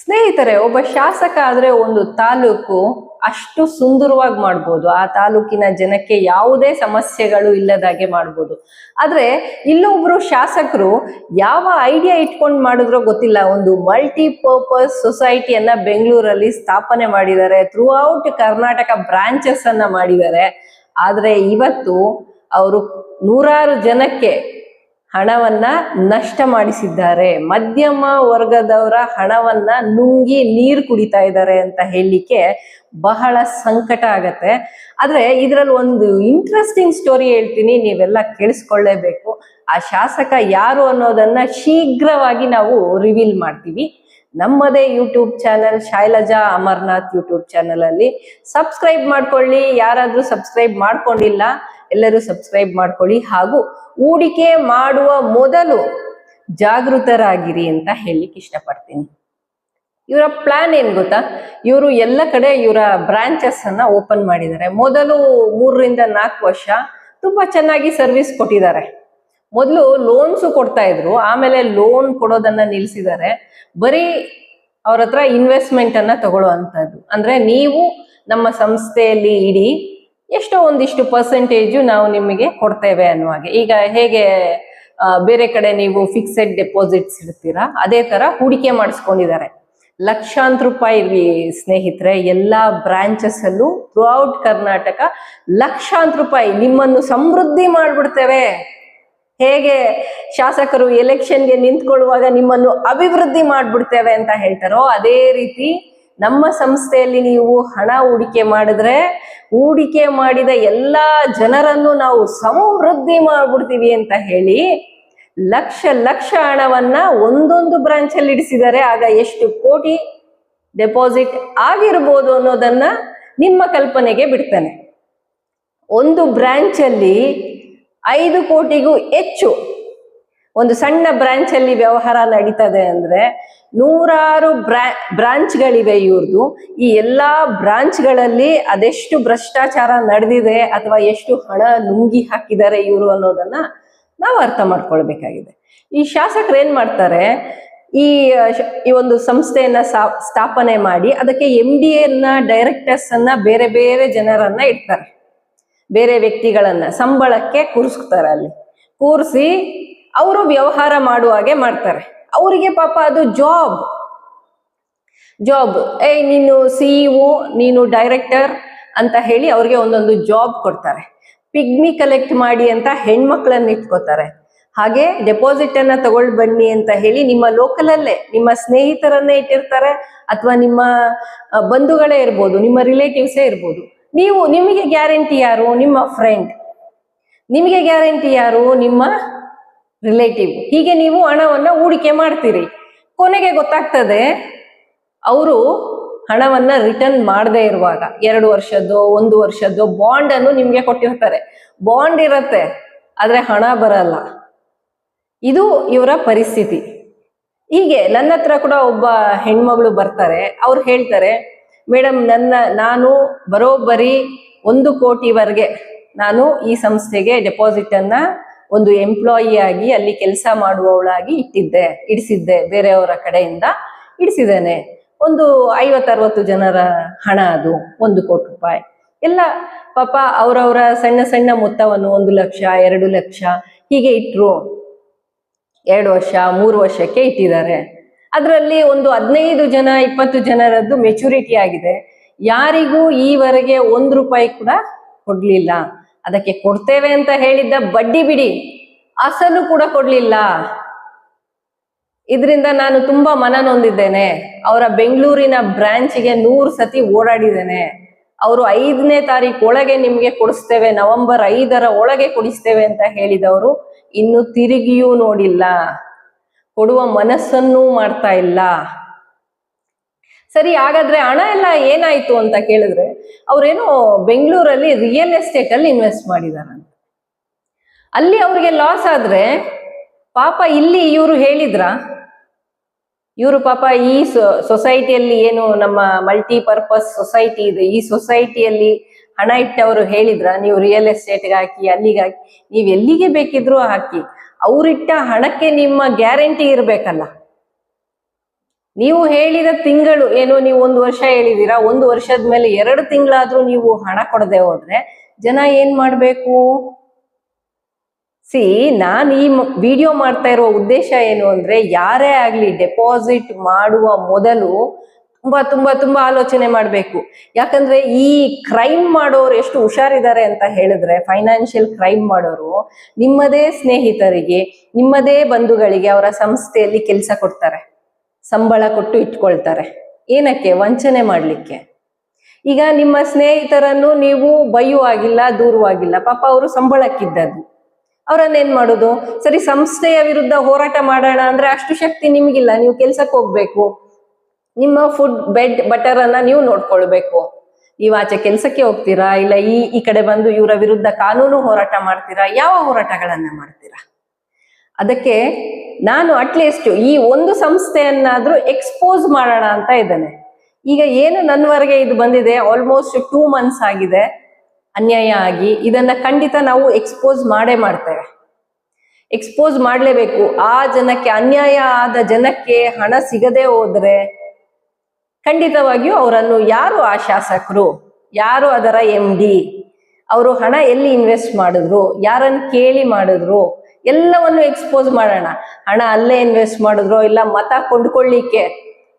ಸ್ನೇಹಿತರೆ, ಒಬ್ಬ ಶಾಸಕ ಆದ್ರೆ ಒಂದು ತಾಲೂಕು ಅಷ್ಟು ಸುಂದರವಾಗಿ ಮಾಡ್ಬೋದು. ಆ ತಾಲೂಕಿನ ಜನಕ್ಕೆ ಯಾವುದೇ ಸಮಸ್ಯೆಗಳು ಇಲ್ಲದಾಗೆ ಮಾಡ್ಬೋದು. ಆದ್ರೆ ಇಲ್ಲೊಬ್ರು ಶಾಸಕರು ಯಾವ ಐಡಿಯಾ ಇಟ್ಕೊಂಡು ಮಾಡಿದ್ರೋ ಗೊತ್ತಿಲ್ಲ. ಒಂದು ಮಲ್ಟಿ ಪರ್ಪಸ್ ಸೊಸೈಟಿಯನ್ನ ಬೆಂಗಳೂರಲ್ಲಿ ಸ್ಥಾಪನೆ ಮಾಡಿದ್ದಾರೆ. ಥ್ರೂ ಔಟ್ ಕರ್ನಾಟಕ ಬ್ರಾಂಚಸ್ ಅನ್ನ ಮಾಡಿದ್ದಾರೆ. ಆದ್ರೆ ಇವತ್ತು ಅವರು ನೂರಾರು ಜನಕ್ಕೆ ಹಣವನ್ನ ನಷ್ಟ ಮಾಡಿಸಿದ್ದಾರೆ. ಮಧ್ಯಮ ವರ್ಗದವರ ಹಣವನ್ನ ನುಂಗಿ ನೀರು ಕುಡಿತಾ ಇದ್ದಾರೆ ಅಂತ ಹೇಳಲಿಕ್ಕೆ ಬಹಳ ಸಂಕಟ ಆಗತ್ತೆ. ಆದ್ರೆ ಇದ್ರಲ್ಲಿ ಒಂದು ಇಂಟ್ರೆಸ್ಟಿಂಗ್ ಸ್ಟೋರಿ ಹೇಳ್ತೀನಿ, ನೀವೆಲ್ಲ ಕೇಳಿಸ್ಕೊಳ್ಳೇಬೇಕು. ಆ ಶಾಸಕ ಯಾರು ಅನ್ನೋದನ್ನ ಶೀಘ್ರವಾಗಿ ನಾವು ರಿವೀಲ್ ಮಾಡ್ತೀವಿ. ನಮ್ಮದೇ YouTube channel Shailaja Amarnath YouTube channel ಅಲ್ಲಿ. ಸಬ್ಸ್ಕ್ರೈಬ್ ಮಾಡ್ಕೊಳ್ಳಿ, ಯಾರಾದ್ರೂ ಸಬ್ಸ್ಕ್ರೈಬ್ ಮಾಡ್ಕೊಂಡಿಲ್ಲ, ಎಲ್ಲರೂ ಸಬ್ಸ್ಕ್ರೈಬ್ ಮಾಡ್ಕೊಳ್ಳಿ. ಹಾಗೂ ಹೂಡಿಕೆ ಮಾಡುವ ಮೊದಲು ಜಾಗೃತರಾಗಿರಿ ಅಂತ ಹೇಳಲಿಕ್ಕೆ ಇಷ್ಟಪಡ್ತೀನಿ. ಇವರ ಪ್ಲಾನ್ ಏನ್ ಗೊತ್ತಾ? ಇವರು ಎಲ್ಲ ಕಡೆ ಇವರ ಬ್ರಾಂಚಸ್ ಅನ್ನ ಓಪನ್ ಮಾಡಿದ್ದಾರೆ. ಮೊದಲು ಮೂರರಿಂದ ನಾಲ್ಕು ವರ್ಷ ತುಂಬಾ ಚೆನ್ನಾಗಿ ಸರ್ವಿಸ್ ಕೊಟ್ಟಿದ್ದಾರೆ. ಮೊದಲು ಲೋನ್ಸು ಕೊಡ್ತಾ ಇದ್ರು. ಆಮೇಲೆ ಲೋನ್ ಕೊಡೋದನ್ನ ನಿಲ್ಸಿದ್ದಾರೆ. ಬರೀ ಅವ್ರ ಹತ್ರ ಇನ್ವೆಸ್ಟ್ಮೆಂಟ್ ಅನ್ನ ತಗೊಳ್ಳುವಂಥದ್ದು ಅಂದ್ರೆ ನೀವು ನಮ್ಮ ಸಂಸ್ಥೆಯಲ್ಲಿ ಇಡಿ ಎಷ್ಟೋ ಒಂದಿಷ್ಟು ಪರ್ಸೆಂಟೇಜು ನಾವು ನಿಮಗೆ ಕೊಡ್ತೇವೆ ಅನ್ನುವ ಹಾಗೆ. ಈಗ ಹೇಗೆ ಬೇರೆ ಕಡೆ ನೀವು ಫಿಕ್ಸೆಡ್ ಡೆಪಾಸಿಟ್ಸ್ ಇರ್ತೀರಾ ಅದೇ ತರ ಹೂಡಿಕೆ ಮಾಡಿಸ್ಕೊಂಡಿದ್ದಾರೆ. ಲಕ್ಷಾಂತರ ರೂಪಾಯಿ ಸ್ನೇಹಿತರೆ, ಎಲ್ಲಾ ಬ್ರಾಂಚಸ್ ಅಲ್ಲೂ ಕರ್ನಾಟಕ ಲಕ್ಷಾಂತರ ರೂಪಾಯಿ ನಿಮ್ಮನ್ನು ಸಮೃದ್ಧಿ ಮಾಡ್ಬಿಡ್ತೇವೆ. ಹೇಗೆ ಶಾಸಕರು ಎಲೆಕ್ಷನ್ಗೆ ನಿಂತ್ಕೊಳ್ಳುವಾಗ ನಿಮ್ಮನ್ನು ಅಭಿವೃದ್ಧಿ ಮಾಡ್ಬಿಡ್ತೇವೆ ಅಂತ ಹೇಳ್ತಾರೋ, ಅದೇ ರೀತಿ ನಮ್ಮ ಸಂಸ್ಥೆಯಲ್ಲಿ ನೀವು ಹಣ ಹೂಡಿಕೆ ಮಾಡಿದ್ರೆ ಹೂಡಿಕೆ ಮಾಡಿದ ಎಲ್ಲಾ ಜನರನ್ನು ನಾವು ಸಮೃದ್ಧಿ ಮಾಡ್ಬಿಡ್ತೀವಿ ಅಂತ ಹೇಳಿ ಲಕ್ಷ ಲಕ್ಷ ಹಣವನ್ನ ಒಂದೊಂದು ಬ್ರಾಂಚ್ ಅಲ್ಲಿ ಇಡಿಸಿದರೆ ಆಗ ಎಷ್ಟು ಕೋಟಿ ಡೆಪಾಸಿಟ್ ಆಗಿರ್ಬೋದು ಅನ್ನೋದನ್ನ ನಿಮ್ಮ ಕಲ್ಪನೆಗೆ ಬಿಡ್ತಾನೆ. ಒಂದು ಬ್ರಾಂಚ್ ಅಲ್ಲಿ ಐದು ಕೋಟಿಗೂ ಹೆಚ್ಚು ಒಂದು ಸಣ್ಣ ಬ್ರಾಂಚ್ ಅಲ್ಲಿ ವ್ಯವಹಾರ ನಡೀತದೆ ಅಂದ್ರೆ ನೂರಾರು ಬ್ರಾ ಬ್ರಾಂಚ್ಗಳಿವೆ ಇವ್ರದ್ದು ಈ ಎಲ್ಲಾ ಬ್ರಾಂಚ್ಗಳಲ್ಲಿ ಅದೆಷ್ಟು ಭ್ರಷ್ಟಾಚಾರ ನಡೆದಿದೆ ಅಥವಾ ಎಷ್ಟು ಹಣ ನುಂಗಿ ಹಾಕಿದ್ದಾರೆ ಇವರು ಅನ್ನೋದನ್ನ ನಾವು ಅರ್ಥ ಮಾಡ್ಕೊಳ್ಬೇಕಾಗಿದೆ. ಈ ಶಾಸಕರು ಏನ್ ಮಾಡ್ತಾರೆ? ಈ ಈ ಒಂದು ಸಂಸ್ಥೆಯನ್ನ ಸ್ಥಾಪನೆ ಮಾಡಿ ಅದಕ್ಕೆ ಎಂ ಡಿ ಎನ್ನ ಡೈರೆಕ್ಟರ್ಸ್ ಅನ್ನ ಬೇರೆ ಬೇರೆ ಜನರನ್ನ ಇಡ್ತಾರೆ. ಬೇರೆ ವ್ಯಕ್ತಿಗಳನ್ನ ಸಂಬಳಕ್ಕೆ ಕೂರಿಸ್ತಾರೆ ಅಲ್ಲಿ. ಕೂರಿಸಿ ಅವರು ವ್ಯವಹಾರ ಮಾಡುವ ಹಾಗೆ ಮಾಡ್ತಾರೆ. ಅವರಿಗೆ ಪಾಪ ಅದು ಜಾಬ್ ಜಾಬ್ ಏಯ್, ನೀನು ಸಿಇಒ ನೀನು ಡೈರೆಕ್ಟರ್ ಅಂತ ಹೇಳಿ ಅವ್ರಿಗೆ ಒಂದೊಂದು ಜಾಬ್ ಕೊಡ್ತಾರೆ. ಪಿಗ್ಮಿ ಕಲೆಕ್ಟ್ ಮಾಡಿ ಅಂತ ಹೆಣ್ಮಕ್ಳನ್ನ ಇಟ್ಕೋತಾರೆ. ಹಾಗೆ ಡೆಪಾಸಿಟ್ ಅನ್ನ ತಗೊಳ್ ಬನ್ನಿ ಅಂತ ಹೇಳಿ ನಿಮ್ಮ ಲೋಕಲಲ್ಲೇ ನಿಮ್ಮ ಸ್ನೇಹಿತರನ್ನೇ ಇಟ್ಟಿರ್ತಾರೆ ಅಥವಾ ನಿಮ್ಮ ಬಂಧುಗಳೇ ಇರ್ಬೋದು, ನಿಮ್ಮ ರಿಲೇಟಿವ್ಸೇ ಇರ್ಬೋದು. ನೀವು ನಿಮಗೆ ಗ್ಯಾರಂಟಿ ಯಾರು? ನಿಮ್ಮ ಫ್ರೆಂಡ್ ನಿಮಗೆ ಗ್ಯಾರಂಟಿ ಯಾರು? ನಿಮ್ಮ ರಿಲೇಟಿವ್ ಹೀಗೆ ನೀವು ಹಣವನ್ನ ಹೂಡಿಕೆ ಮಾಡ್ತೀರಿ. ಕೊನೆಗೆ ಗೊತ್ತಾಗ್ತದೆ, ಅವರು ಹಣವನ್ನ ರಿಟರ್ನ್ ಮಾಡದೇ ಇರುವಾಗ, ಎರಡು ವರ್ಷದ್ದು, ಒಂದು ವರ್ಷದ್ದು ಬಾಂಡ್ ಅನ್ನು ನಿಮ್ಗೆ ಕೊಟ್ಟಿರ್ತಾರೆ. ಬಾಂಡ್ ಇರತ್ತೆ, ಆದ್ರೆ ಹಣ ಬರಲ್ಲ. ಇದು ಇವರ ಪರಿಸ್ಥಿತಿ. ಹೀಗೆ ನನ್ನ ಹತ್ರ ಕೂಡ ಒಬ್ಬ ಹೆಣ್ಮಗಳು ಬರ್ತಾರೆ, ಅವ್ರು ಹೇಳ್ತಾರೆ ಮೇಡಮ್ ನನ್ನ, ನಾನು ಬರೋಬ್ಬರಿ ಒಂದು ಕೋಟಿವರೆಗೆ ನಾನು ಈ ಸಂಸ್ಥೆಗೆ ಡೆಪಾಸಿಟ್ ಅನ್ನ ಒಂದು ಎಂಪ್ಲಾಯಿ ಆಗಿ ಅಲ್ಲಿ ಕೆಲಸ ಮಾಡುವವಳಾಗಿ ಇಟ್ಟಿದ್ದೆ, ಇಡಿಸಿದ್ದೆ, ಬೇರೆಯವರ ಕಡೆಯಿಂದ ಇಡಿಸಿದ್ದೇನೆ. ಒಂದು ಐವತ್ತರವತ್ತು ಜನರ ಹಣ ಅದು, ಒಂದು ಕೋಟಿ ರೂಪಾಯಿ. ಎಲ್ಲ ಪಾಪ ಅವರವರ ಸಣ್ಣ ಸಣ್ಣ ಮೊತ್ತವನ್ನು ಒಂದು ಲಕ್ಷ, ಎರಡು ಲಕ್ಷ ಹೀಗೆ ಇಟ್ಟರು ಎರಡು ವರ್ಷ, ಮೂರು ವರ್ಷಕ್ಕೆ ಇಟ್ಟಿದ್ದಾರೆ. ಅದರಲ್ಲಿ ಒಂದು ಹದಿನೈದು ಜನ, ಇಪ್ಪತ್ತು ಜನರದ್ದು ಮೆಚುರಿಟಿ ಆಗಿದೆ. ಯಾರಿಗೂ ಈವರೆಗೆ ಒಂದು ರೂಪಾಯಿ ಕೂಡ ಕೊಡ್ಲಿಲ್ಲ. ಅದಕ್ಕೆ ಕೊಡ್ತೇವೆ ಅಂತ ಹೇಳಿದ್ದ ಬಡ್ಡಿ ಬಿಡಿ, ಅಸಲು ಕೂಡ ಕೊಡ್ಲಿಲ್ಲ. ಇದರಿಂದ ನಾನು ತುಂಬಾ ಮನ ನೊಂದಿದ್ದೇನೆ. ಅವರ ಬೆಂಗಳೂರಿನ ಬ್ರಾಂಚ್ಗೆ ನೂರು ಸತಿ ಓಡಾಡಿದ್ದೇನೆ. ಅವರು ಐದನೇ ತಾರೀಕು ಒಳಗೆ ನಿಮ್ಗೆ ಕೊಡಿಸ್ತೇವೆ, ನವೆಂಬರ್ ಐದರ ಒಳಗೆ ಕೊಡಿಸ್ತೇವೆ ಅಂತ ಹೇಳಿದವರು ಇನ್ನು ತಿರುಗಿಯೂ ನೋಡಿಲ್ಲ. ಕೊಡುವ ಮನಸ್ಸನ್ನೂ ಮಾಡ್ತಾ ಇಲ್ಲ. ಸರಿ, ಹಾಗಾದ್ರೆ ಹಣ ಎಲ್ಲ ಏನಾಯ್ತು ಅಂತ ಕೇಳಿದ್ರೆ ಅವ್ರೇನೋ ಬೆಂಗಳೂರಲ್ಲಿ ರಿಯಲ್ ಎಸ್ಟೇಟ್ ಅಲ್ಲಿ ಇನ್ವೆಸ್ಟ್ ಮಾಡಿದಾರಂತೆ. ಅಲ್ಲಿ ಅವ್ರಿಗೆ ಲಾಸ್ ಆದ್ರೆ ಪಾಪ ಇಲ್ಲಿ ಇವರು ಹೇಳಿದ್ರ? ಇವರು ಪಾಪ ಈ ಸೊಸೈಟಿಯಲ್ಲಿ ಏನು ನಮ್ಮ ಮಲ್ಟಿ ಪರ್ಪಸ್ ಸೊಸೈಟಿ ಇದೆ, ಈ ಸೊಸೈಟಿಯಲ್ಲಿ ಹಣ ಇಟ್ಟವರು ಹೇಳಿದ್ರ? ನೀವು ರಿಯಲ್ ಎಸ್ಟೇಟ್ಗೆ ಹಾಕಿ, ಅಲ್ಲಿಗೆ ಹಾಕಿ, ನೀವು ಎಲ್ಲಿಗೆ ಬೇಕಿದ್ರೂ ಹಾಕಿ, ಅವರಿಟ್ಟ ಹಣಕ್ಕೆ ನಿಮ್ಮ ಗ್ಯಾರಂಟಿ ಇರ್ಬೇಕಲ್ಲ. ನೀವು ಹೇಳಿದ ತಿಂಗಳು, ಏನು ನೀವು ಒಂದು ವರ್ಷ ಹೇಳಿದೀರಾ, ಒಂದು ವರ್ಷದ ಮೇಲೆ ಎರಡು ತಿಂಗಳಾದ್ರೂ ನೀವು ಹಣ ಕೊಡದೆ ಹೋದ್ರೆ ಜನ ಏನ್ ಮಾಡ್ಬೇಕು? ಸಿ ನಾನು ಈ ವಿಡಿಯೋ ಮಾಡ್ತಾ ಇರೋ ಉದ್ದೇಶ ಏನು ಅಂದ್ರೆ, ಯಾರೇ ಆಗ್ಲಿ ಡೆಪಾಸಿಟ್ ಮಾಡುವ ಮೊದಲು ತುಂಬಾ ತುಂಬಾ ತುಂಬಾ ಆಲೋಚನೆ ಮಾಡ್ಬೇಕು. ಯಾಕಂದ್ರೆ ಈ ಕ್ರೈಮ್ ಮಾಡೋರು ಎಷ್ಟು ಹುಷಾರಿದ್ದಾರೆ ಅಂತ ಹೇಳಿದ್ರೆ ಫೈನಾನ್ಷಿಯಲ್ ಕ್ರೈಮ್ ಮಾಡೋರು ನಿಮ್ಮದೇ ಸ್ನೇಹಿತರಿಗೆ, ನಿಮ್ಮದೇ ಬಂಧುಗಳಿಗೆ ಅವರ ಸಂಸ್ಥೆಯಲ್ಲಿ ಕೆಲಸ ಕೊಡ್ತಾರೆ. ಸಂಬಳ ಕೊಟ್ಟು ಇಟ್ಕೊಳ್ತಾರೆ. ಏನಕ್ಕೆ? ವಂಚನೆ ಮಾಡಲಿಕ್ಕೆ. ಈಗ ನಿಮ್ಮ ಸ್ನೇಹಿತರನ್ನು ನೀವು ಬೈಯುವಾಗಿಲ್ಲ ದೂರುವಾಗಿಲ್ಲ ಪಾಪ ಅವರು ಸಂಬಳಕ್ಕಿದ್ದದ್ದು. ಅವರನ್ನೇನ್ ಮಾಡೋದು? ಸರಿ, ಸಂಸ್ಥೆಯ ವಿರುದ್ಧ ಹೋರಾಟ ಮಾಡೋಣ ಅಂದ್ರೆ ಅಷ್ಟು ಶಕ್ತಿ ನಿಮಗಿಲ್ಲ. ನೀವು ಕೆಲ್ಸಕ್ಕೆ ಹೋಗ್ಬೇಕು. ನಿಮ್ಮ ಫುಡ್, ಬೆಡ್, ಬಟರ್ ಅನ್ನ ನೀವು ನೋಡ್ಕೊಳ್ಬೇಕು. ನೀವು ಆಚೆ ಕೆಲಸಕ್ಕೆ ಹೋಗ್ತೀರಾ? ಇಲ್ಲ ಈ ಈ ಕಡೆ ಬಂದು ಇವರ ವಿರುದ್ಧ ಕಾನೂನು ಹೋರಾಟ ಮಾಡ್ತೀರಾ? ಯಾವ ಹೋರಾಟಗಳನ್ನ ಮಾಡ್ತೀರಾ? ಅದಕ್ಕೆ ನಾನು ಅಟ್ಲೀಸ್ಟ್ ಈ ಒಂದು ಸಂಸ್ಥೆಯನ್ನಾದ್ರೂ ಎಕ್ಸ್ಪೋಸ್ ಮಾಡೋಣ ಅಂತ ಇದ್ದೇನೆ. ಈಗ ಏನು ನನ್ನವರೆಗೆ ಇದು ಬಂದಿದೆ? ಆಲ್ಮೋಸ್ಟ್ ಟೂ ಮಂತ್ಸ್ ಆಗಿದೆ. ಅನ್ಯಾಯ ಆಗಿ. ಇದನ್ನ ಖಂಡಿತ ನಾವು ಎಕ್ಸ್ಪೋಸ್ ಮಾಡೇ ಮಾಡ್ತೇವೆ. ಎಕ್ಸ್ಪೋಸ್ ಮಾಡಲೇಬೇಕು. ಆ ಜನಕ್ಕೆ, ಅನ್ಯಾಯ ಆದ ಜನಕ್ಕೆ ಹಣ ಸಿಗದೆ ಹೋದ್ರೆ ಖಂಡಿತವಾಗಿಯೂ ಅವರನ್ನು ಯಾರು ಆ ಶಾಸಕರು? ಯಾರು ಅದರ ಎಂ ಡಿ ಅವರು ಹಣ ಎಲ್ಲಿ ಇನ್ವೆಸ್ಟ್ ಮಾಡಿದ್ರು? ಯಾರನ್ನು ಕೇಳಿ ಮಾಡಿದ್ರು? ಎಲ್ಲವನ್ನು ಎಕ್ಸ್ಪೋಸ್ ಮಾಡೋಣ. ಹಣ ಅಲ್ಲೇ ಇನ್ವೆಸ್ಟ್ ಮಾಡಿದ್ರು ಇಲ್ಲ ಮತ ಕೊಂಡ್ಕೊಳ್ಳಿಕ್ಕೆ,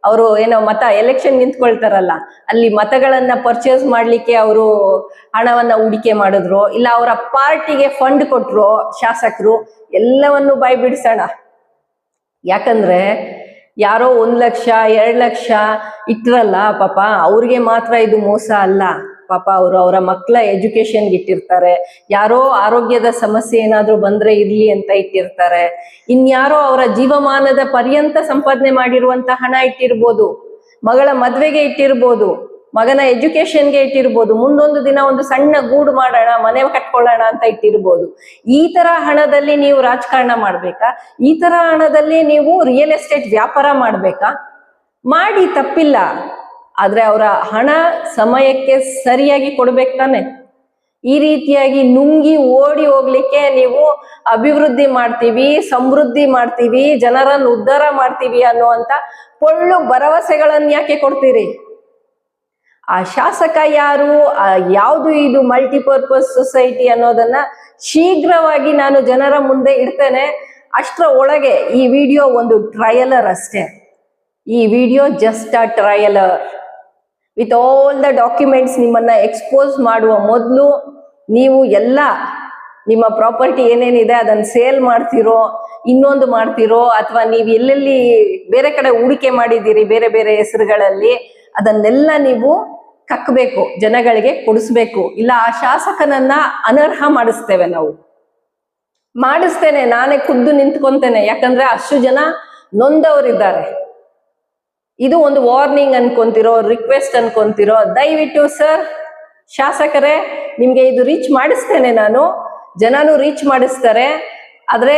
ಅವರು ಏನೋ ಮತ ಎಲೆಕ್ಷನ್ ನಿಂತ್ಕೊಳ್ತಾರಲ್ಲ, ಅಲ್ಲಿ ಮತಗಳನ್ನ ಪರ್ಚೇಸ್ ಮಾಡ್ಲಿಕ್ಕೆ ಅವರು ಹಣವನ್ನ ಹೂಡಿಕೆ ಮಾಡಿದ್ರು, ಇಲ್ಲ ಅವರ ಪಾರ್ಟಿಗೆ ಫಂಡ್ ಕೊಟ್ರು ಶಾಸಕರು, ಎಲ್ಲವನ್ನು ಬಾಯ್ ಬಿಡಿಸೋಣ ಯಾಕಂದ್ರೆ ಯಾರೋ ಒಂದ್ ಲಕ್ಷ, ಎರಡ್ ಲಕ್ಷ ಇಟ್ರಲ್ಲ ಪಾಪ, ಅವ್ರಿಗೆ ಮಾತ್ರ ಇದು ಮೋಸ ಅಲ್ಲ. ಪಾಪ ಅವರು ಅವರ ಮಕ್ಕಳ ಎಜುಕೇಶನ್ಗೆ ಇಟ್ಟಿರ್ತಾರೆ. ಯಾರೋ ಆರೋಗ್ಯದ ಸಮಸ್ಯೆ ಏನಾದ್ರೂ ಬಂದ್ರೆ ಇರ್ಲಿ ಅಂತ ಇಟ್ಟಿರ್ತಾರೆ. ಇನ್ಯಾರೋ ಅವರ ಜೀವಮಾನದ ಪರ್ಯಂತ ಸಂಪಾದನೆ ಮಾಡಿರುವಂತ ಹಣ ಇಟ್ಟಿರ್ಬೋದು. ಮಗಳ ಮದ್ವೆಗೆ ಇಟ್ಟಿರ್ಬೋದು. ಮಗನ ಎಜುಕೇಶನ್ಗೆ ಇಟ್ಟಿರ್ಬೋದು. ಮುಂದೊಂದು ದಿನ ಒಂದು ಸಣ್ಣ ಗೂಡು ಮಾಡೋಣ, ಮನೆ ಕಟ್ಕೊಳ್ಳೋಣ ಅಂತ ಇಟ್ಟಿರ್ಬೋದು. ಈ ತರ ಹಣದಲ್ಲಿ ನೀವು ರಾಜಕಾರಣ ಮಾಡ್ಬೇಕಾ? ಈ ತರ ಹಣದಲ್ಲಿ ನೀವು ರಿಯಲ್ ಎಸ್ಟೇಟ್ ವ್ಯಾಪಾರ ಮಾಡ್ಬೇಕಾ? ಮಾಡಿ ತಪ್ಪಿಲ್ಲ. ಆದ್ರೆ ಅವರ ಹಣ ಸಮಯಕ್ಕೆ ಸರಿಯಾಗಿ ಕೊಡ್ಬೇಕು ತಾನೆ. ಈ ರೀತಿಯಾಗಿ ನುಂಗಿ ಓಡಿ ಹೋಗ್ಲಿಕ್ಕೆ ನೀವು ಅಭಿವೃದ್ಧಿ ಮಾಡ್ತೀವಿ, ಸಮೃದ್ಧಿ ಮಾಡ್ತೀವಿ, ಜನರನ್ನು ಉದ್ಧಾರ ಮಾಡ್ತೀವಿ ಅನ್ನುವಂತ ಪೊಳ್ಳು ಭರವಸೆಗಳನ್ನ ಯಾಕೆ ಕೊಡ್ತೀರಿ? ಆ ಶಾಸಕ ಯಾರು? ಯಾವುದು ಇದು ಮಲ್ಟಿಪರ್ಪಸ್ ಸೊಸೈಟಿ ಅನ್ನೋದನ್ನ ಶೀಘ್ರವಾಗಿ ನಾನು ಜನರ ಮುಂದೆ ಇಡ್ತೇನೆ. ಅಷ್ಟರ ಒಳಗೆ ಈ ವಿಡಿಯೋ ಒಂದು ಟ್ರಯಲರ್ ಅಷ್ಟೇ. ಈ video just a trailer with all the documents ನಿಮ್ಮನ್ನ ಎಕ್ಸ್ಪೋಸ್ ಮಾಡುವ ಮೊದಲು, ನೀವು ಎಲ್ಲ ನಿಮ್ಮ ಪ್ರಾಪರ್ಟಿ ಏನೇನಿದೆ ಅದನ್ನ ಸೇಲ್ ಮಾಡ್ತಿರೋ, ಇನ್ನೊಂದು ಮಾಡ್ತಿರೋ, ಅಥವಾ ನೀವು ಎಲ್ಲೆಲ್ಲಿ ಬೇರೆ ಕಡೆ ಹೂಡಿಕೆ ಮಾಡಿದ್ದೀರಿ, ಬೇರೆ ಬೇರೆ ಹೆಸರುಗಳಲ್ಲಿ, ಅದನ್ನೆಲ್ಲ ನೀವು ಕಕ್ಕಬೇಕು ಜನಗಳಿಗೆ ಕೊಡಿಸ್ಬೇಕು. ಇಲ್ಲ, ಆ ಶಾಸಕನನ್ನ ಅನರ್ಹ ಮಾಡಿಸ್ತೇವೆ ನಾವು. ಮಾಡಿಸ್ತೇನೆ, ನಾನೇ ಖುದ್ದು ನಿಂತ್ಕೊಂತೇನೆ. ಯಾಕಂದ್ರೆ ಅಷ್ಟು ಜನ ನೊಂದವರಿದ್ದಾರೆ. ಇದು ಒಂದು ವಾರ್ನಿಂಗ್ ಅನ್ಕೊಂತಿರೋ ರಿಕ್ವೆಸ್ಟ್ ಅನ್ಕೊಂತಿರೋ, ದಯವಿಟ್ಟು ಸರ್ ಶಾಸಕರೇ, ನಿಮ್ಗೆ ಇದು ರೀಚ್ ಮಾಡಿಸ್ತೇನೆ ನಾನು. ಜನನು ರೀಚ್ ಮಾಡಿಸ್ತಾರೆ. ಆದ್ರೆ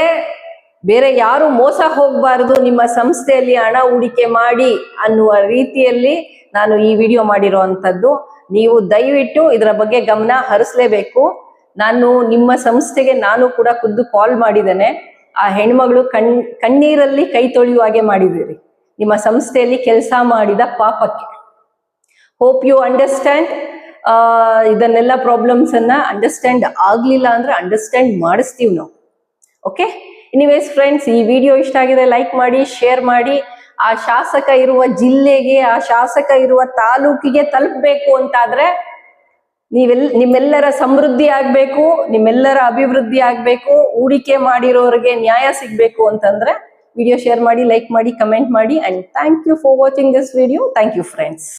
ಬೇರೆ ಯಾರು ಮೋಸ ಹೋಗಬಾರದು, ನಿಮ್ಮ ಸಂಸ್ಥೆಯಲ್ಲಿ ಹಣ ಹೂಡಿಕೆ ಮಾಡಿ ಅನ್ನುವ ರೀತಿಯಲ್ಲಿ ನಾನು ಈ ವಿಡಿಯೋ ಮಾಡಿರುವಂತದ್ದು ನೀವು ದಯವಿಟ್ಟು ಇದರ ಬಗ್ಗೆ ಗಮನ ಹರಿಸ್ಲೇಬೇಕು. ನಾನು ನಿಮ್ಮ ಸಂಸ್ಥೆಗೆ ನಾನು ಕೂಡ ಖುದ್ದು ಕಾಲ್ ಮಾಡಿದ್ದೇನೆ. ಆ ಹೆಣ್ಮಗಳು ಕಣ್, ಕಣ್ಣೀರಲ್ಲಿ ಕೈ ತೊಳೆಯುವ ಹಾಗೆ ಮಾಡಿದ್ದೀರಿ. ನಿಮ್ಮ ಸಂಸ್ಥೆಯಲ್ಲಿ ಕೆಲಸ ಮಾಡಿದ ಪಾಪಕ್ಕೆ. ಹೋಪ್ ಯು ಅಂಡರ್ಸ್ಟ್ಯಾಂಡ್ ಇದನ್ನೆಲ್ಲ ಪ್ರಾಬ್ಲಮ್ಸ್ ಅನ್ನ ಅಂಡರ್ಸ್ಟ್ಯಾಂಡ್ ಆಗ್ಲಿಲ್ಲ ಅಂದ್ರೆ ಅಂಡರ್ಸ್ಟ್ಯಾಂಡ್ ಮಾಡಿಸ್ತೀವಿ ನಾವು. ಓಕೆ ಎನಿವೇಸ್ ಫ್ರೆಂಡ್ಸ್ ಈ ವಿಡಿಯೋ ಇಷ್ಟ ಆಗಿದೆ ಲೈಕ್ ಮಾಡಿ ಶೇರ್ ಮಾಡಿ. ಆ ಶಾಸಕ ಇರುವ ಜಿಲ್ಲೆಗೆ, ಆ ಶಾಸಕ ಇರುವ ತಾಲೂಕಿಗೆ ತಲುಪಬೇಕು ಅಂತಾದ್ರೆ ನೀವೆಲ್, ನಿಮ್ಮೆಲ್ಲರ ಸಮೃದ್ಧಿ ಆಗ್ಬೇಕು, ನಿಮ್ಮೆಲ್ಲರ ಅಭಿವೃದ್ಧಿ ಆಗ್ಬೇಕು, ಹೂಡಿಕೆ ಮಾಡಿರೋರಿಗೆ ನ್ಯಾಯ ಸಿಗ್ಬೇಕು ಅಂತಂದ್ರೆ ವಿಡಿಯೋ ಶೇರ್ ಮಾಡಿ ಲೈಕ್ ಮಾಡಿ ಕಮೆಂಟ್ ಮಾಡಿ and thank you for watching this video thank you friends